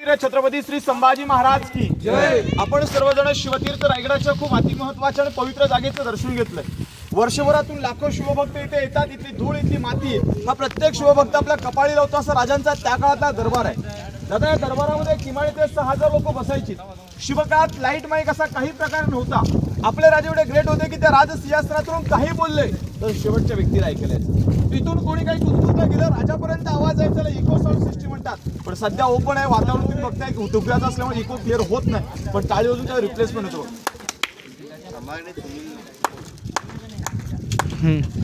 वीर छत्रपती श्री संभाजी महाराज की जय. आपण सर्वजण शिवतीर्थ रायगडाच्या खूप अतिमहत्वाच्या आणि पवित्र जागेचं दर्शन घेतलंय. वर्षभरातून लाखो शिवभक्त इथे येतात इथली धूळ इथली माती हा प्रत्येक शिवभक्त आपल्या कपाळी लावतो असा राजांचा त्या काळातला दरबार आहे. दादा या दरबारामध्ये किमान इथे सहा हजार लोक बसायची. शिवकाळात लाइट माईक असा काही प्रकार नव्हता. आपले राजे एवढे ग्रेट होते की त्या राजसिंहासनातून काही बोलले. तर शेवटच्या व्यक्तीला ऐकले इथून कोणी काही कुतकुत गेलं राजापर्यंत आवाज यायचा इको साऊंड सिस्टीम म्हणतात. पण सध्या ओपन आहे वातावरण तुम्ही बघताय की धुक्याचं असल्यामुळे इको क्लिअर होत नाही. पण टाळी वाजून त्याला रिप्लेसमेंट होतो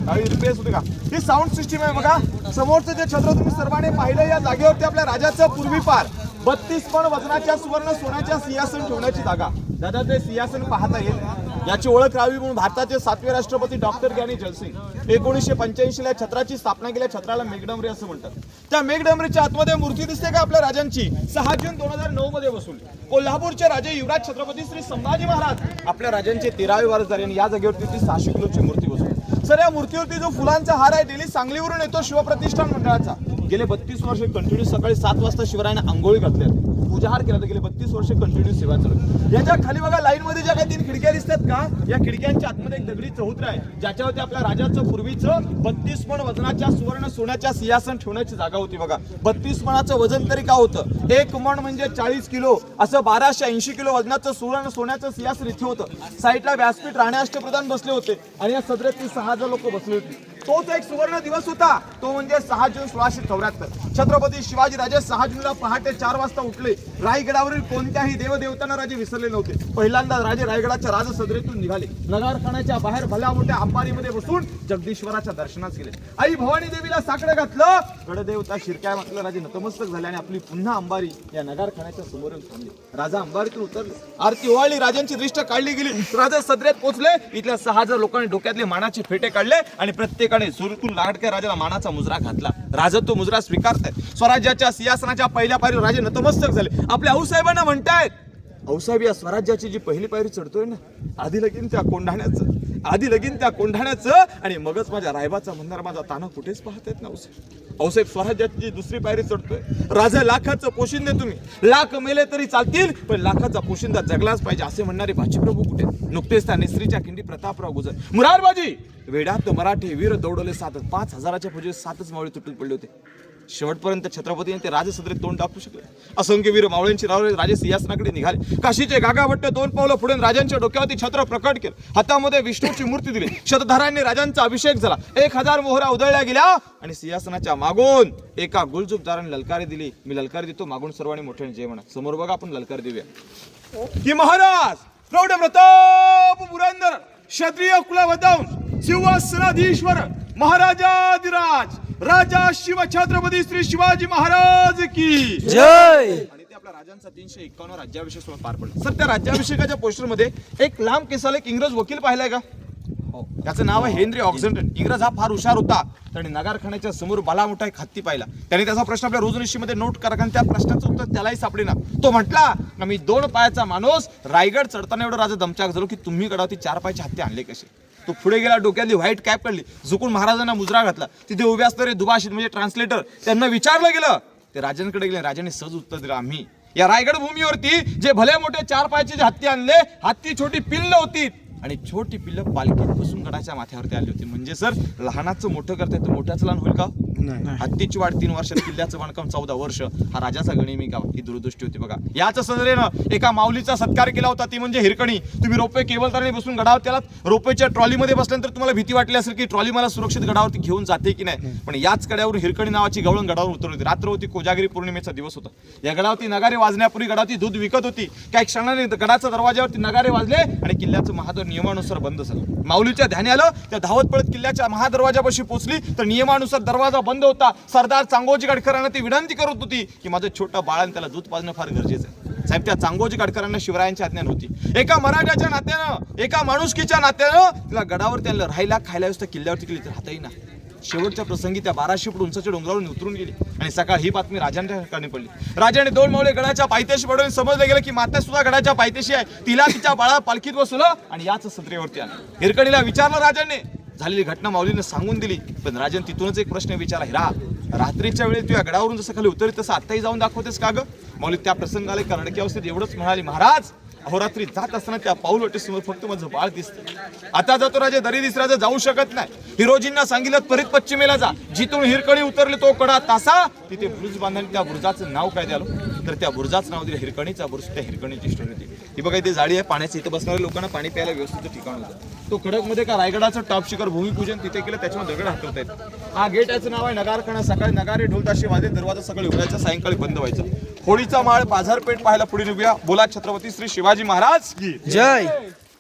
टाळी रिप्लेस होते का? ही साऊंड सिस्टीम आहे बघा. समोरचं जे छत्र तुम्ही सर्वांनी पाहिलं या जागेवरती आपल्या राजाचं पूर्वीपार. बत्तीस पण वजनाच्या सुवर्ण सोन्याच्या सिंहासन ठेवण्याची जागा. दादा ते सिंहासन पाहता येईल. याची ओळख राहावी म्हणून भारताचे सातवे राष्ट्रपती डॉक्टर ज्ञानी जलसिंग एकोणीसशे पंच्याऐंशी ला छत्राची स्थापना केल्या छत्राला मेघडंबरी असं म्हणतात. त्या मेघडंबरीच्या आतमध्ये मूर्ती दिसते का आपल्या राजांची? सहा जून दोन हजार नऊ मध्ये बसवली कोल्हापूरचे राजे युवराज छत्रपती श्री संभाजी महाराज आपल्या राजांचे तेरावे वारस झाले आणि या जागेवरती ती सहाशे किलोची मूर्ती बसवली सर या मूर्तीवरती जो फुलांचा हार आहे डेली सांगलीवरून येतो शिवप्रतिष्ठान मंडळाचा. गेले बत्तीस वर्ष कंटिन्यू सकाळी सात वाजता शिवरायाने आंघोळी घातली उजाहार पूजाहार केला तर गेले बत्तीस वर्ष कंटिन्यू सेवा चालू याच्या खाली बघा लाईन मध्ये ज्या काही तीन खिडक्या दिसतात का या खिडक्यांच्या आतमध्ये एक दगडी चौत्र आहे. ज्याच्यावरती आपल्या राजाचं पूर्वीचं बत्तीस पण वजनाच्या सुवर्ण सोन्याच्या सिंहासन ठेवण्याची जागा होती बघा. बत्तीस मणाचं वजन तरी का होतं? एक मण म्हणजे चाळीस किलो असं बाराशे ऐंशी किलो वजनाचं सुवर्ण सोन्याचं सिंहासन इथे होतं. साईडला व्यासपीठ राणे अष्टप्रधान बसले होते आणि या सदरेत सहा हजार लोक बसले होते. तोच एक सुवर्ण दिवस होता. तो म्हणजे सहा जून सोळाशे चौऱ्याहत्तर. छत्रपती शिवाजी राजे सहा जूनला पहाटे चार वाजता उठले. रायगडावरील कोणत्याही देवदेवतांना राजे विसरले नव्हते. पहिल्यांदा राजे रायगडाच्या राजसदरेतून निघाले. नगारखानाच्या बाहेर भल्या मोठ्या अंबारीमध्ये बसून जगदीश्वराच्या दर्शनास गेले. आई भवानी देवीला साकडं घातलं. गडदेवता शिरक्या म्हटलं राजे नतमस्तक झाले आणि आपली पुन्हा अंबारी या नगारखान्याच्या समोर थांबली. राजा अंबारीतून उतरले. आरती ओवाळली. राजांची दृष्ट काढली गेली. राजा सदरेत पोहोचले इथल्या सहा हजार लोकांनी डोक्यातले मानाचे फेटे काढले आणि प्रत्येकाने सुरतून लाडक्या राजाला मानाचा मुजरा घातला. राजा तो मुजरा स्वीकारताय स्वराज्याच्या सिंहासनाच्या पहिल्या पायरी राजे नतमस्तक झाले. आपल्या आऊसाहेबांना म्हणतायत. आऊसाहेब या स्वराज्याची जी पहिली पायरी चढतोय ना आधी लगीन त्या कोंढाण्याचं आधी लगीन त्या कोंढाण्याचं आणि मगच माझ्या रायबाचा म्हणणार माझा ताना कुठेच पाहत येत ना आऊसाहेब औसाहेब स्वराज्याची जी दुसरी पायरी चढतोय राजा लाखाचं पोशिंदे तुम्ही. लाख मेले तरी चालतील पण लाखाचा पोशिंदा जगलाच पाहिजे असे म्हणणारे बाजीप्रभू कुठे? नुकतेच त्या नेसरीच्या खिंडी प्रतापराव गुजर. मुरारबाजी! वेडात मराठी वीर दौडले सात पाच हजाराच्या पूजे सातच मावळे तुटून पडले होते. शेवटपर्यंत छत्रपतीने ते राजसदरेत तोंड टाकू शकले. असंख्य वीर मावळ्यांची रावळे राजे सिंहासनाकडे निघाले. काशीचे गागाभट्ट दोन पावलं पुढे राजांच्या डोक्यावरती छत्र प्रकट केलं. हातामध्ये विष्णूची मूर्ती दिली. शतधारांनी राजांचा अभिषेक झाला. एक हजार मोहरा उधळल्या गेल्या आणि सिंहासनाच्या मागून एका गुलजुबदाराने ललकारी दिली. मी ललकारी देतो मागून सर्वांनी मोठ्याने जय म्हणा. समोर बघा आपण ललकारी देऊया. की महाराज प्रौढ प्रताप पुरंदर क्षत्रिय कुलवताऊन सिंहासनाधीश्वर महाराजाधिराज राजा शिव छत्रपती श्री शिवाजी महाराज की. जय! आणि ते आपल्या राजांचा तीनशे एकावन्न राज्याभिषेक सोहळा पार पडला. सर त्या राज्याभिषेकाच्या पोस्टरमध्ये एक लांब केसाला एक इंग्रज वकील पाहिलाय का? त्याचं नाव आहे हेनरी ऑक्झंटन इंग्रज हा फार हुशार होता. त्याने नगारखान्याच्या समोर बाला मोठा एक हत्ती पाहिला. त्याने त्याचा प्रश्न आपल्या रोजनिशीमध्ये नोट करा कारण त्या प्रश्नाचं उत्तर त्यालाही सापडे ना. तो म्हटला का मी दोन पायाचा माणूस रायगड चढताना एवढं राजा दमचाक झालो की तुम्ही गडावरती चार पायाचे हत्ती आणले कसे? तो पुढे गेला डोक्यातली व्हाईट कॅप काढली झुकून महाराजांना मुजरा घातला. तिथे उभे असणारे दुभाषित म्हणजे ट्रान्सलेटर त्यांना विचारलं गेलं. ते राजांकडे गेले राजाने सहज उत्तर दिलं आम्ही या रायगड भूमीवरती जे भले मोठे चार पायाचे जे हत्ती आणले हत्ती छोटी पिल्ल होती. आणि छोटी पिल्ल पालखीत बसून गडाच्या माथ्यावरती आली होती. म्हणजे सर लहानाचं मोठं करता तर मोठ्याचं लहान होईल का? हत्तीची वाढ तीन वर्षात किल्ल्याचं बांधकाम चौदा वर्ष. हा राजाचा गणिमी गाव ही दूरदृष्टी होती बघा. याच सदरेनं एका माऊलीचा सत्कार केला होता ती म्हणजे हिरकणी. तुम्ही रोपे केबल तारणी बसून गडावर त्याला रोपेच्या ट्रॉलीमध्ये बसल्यानंतर तुम्हाला भीती वाटली असेल की ट्रॉली मला सुरक्षित गडावरती घेऊन जाते की नाही? पण याच कड्यावर हिरकणी नावाची गवळण गडावर उतरली होती. रात्र होती कोजागिरी पौर्णिमेचा दिवस होता. या गडावरती नगारे वाजण्यापूर्वी गडावरती दूध विकत होती. काही क्षणाने गडाच्या दरवाजावरती नगारे वाजले आणि किल्ल्याचं महादर नियमानुसार बंद झालं. माऊलीच्या ध्यानी आलं त्या धावत पळत किल्ल्याच्या महादरवाजापाशी पोहोचली तर नियमानुसार दरवाजा बंद होता. सरदार चांगोजी गडकरांना ती विनंती करत होती की माझं छोटं बाळान त्याला दूध पाजणं फार गरजेचं आहे. साहेब त्या चांगोजी गडकरांना शिवरायांची आज्ञा नव्हती. एका मराठ्याच्या नात्यानं एका माणुसकीच्या नात्यानं तिला गडावर त्यांना राहायला खायला व्यवस्था किल्ल्यावरती केली तर राहताही ना शेवटच्या प्रसंगी त्या बाराशे फूट उंचाच्या डोंगरावरून उतरून गेली आणि सकाळ ही बातमी राजांच्या ठिकाणी पडली. राजाने दोन मावळे गडाच्या पायथ्याशी पडून समजलं गेलं की माता सुद्धा गडाच्या पायथ्याशी आहे. तिला तिच्या बाळा पालखीत बसवलं आणि याच सत्रेवरती आलं हिरकडीला विचारलं राजाने झालेली घटना माऊलीने सांगून दिली. पण राजन तिथूनच एक प्रश्न विचारला हिरा रात्रीच्या वेळी तू या गडावरून जसं खाली उतरत तसं आत्ताही जाऊन दाखवतेस का ग? माऊली त्या प्रसंगाला कर्णकी अवस्थेत एवढंच म्हणाली महाराज अहोरात्री जात असताना त्या पाऊल समोर फक्त माझं बाळ दिसतं. आता जातो राजे दरी दिसरा जाऊ शकत नाही. हिरोजींना सांगितलं त्वरित पश्चिमेला जा. जिथून हिरकणी उतरली तो कडा तासा तिथे बुरुज बांधणी त्या बुरुजाचं नाव काय द्यालो तर त्या बुरुजाचं नाव दिलं हिरकणीचा बुरुज त्या हिरकणीची स्टोरी होती. ही बघा इथे जाळी आहे पाण्याची इथे बसणाऱ्या लोकांना पाणी प्यायला व्यवस्थित ठिकाण होतं. तो खडकमध्ये का रायगडाचं टॉप शिखर भूमिपूजन तिथे केलं त्याच्यामध्ये दगड हटवता येत हा गेट याचं नाव आहे नगारखाना सकाळी नगारे ढोलताशी वाजे दरवाजा सकाळी उघडायचा सायंकाळी बंद व्हायचं. होळीचा माळ बाजारपेठ पाहायला पुढे निघूया. बोला छत्रपती श्री शिवाजी महाराज की जय.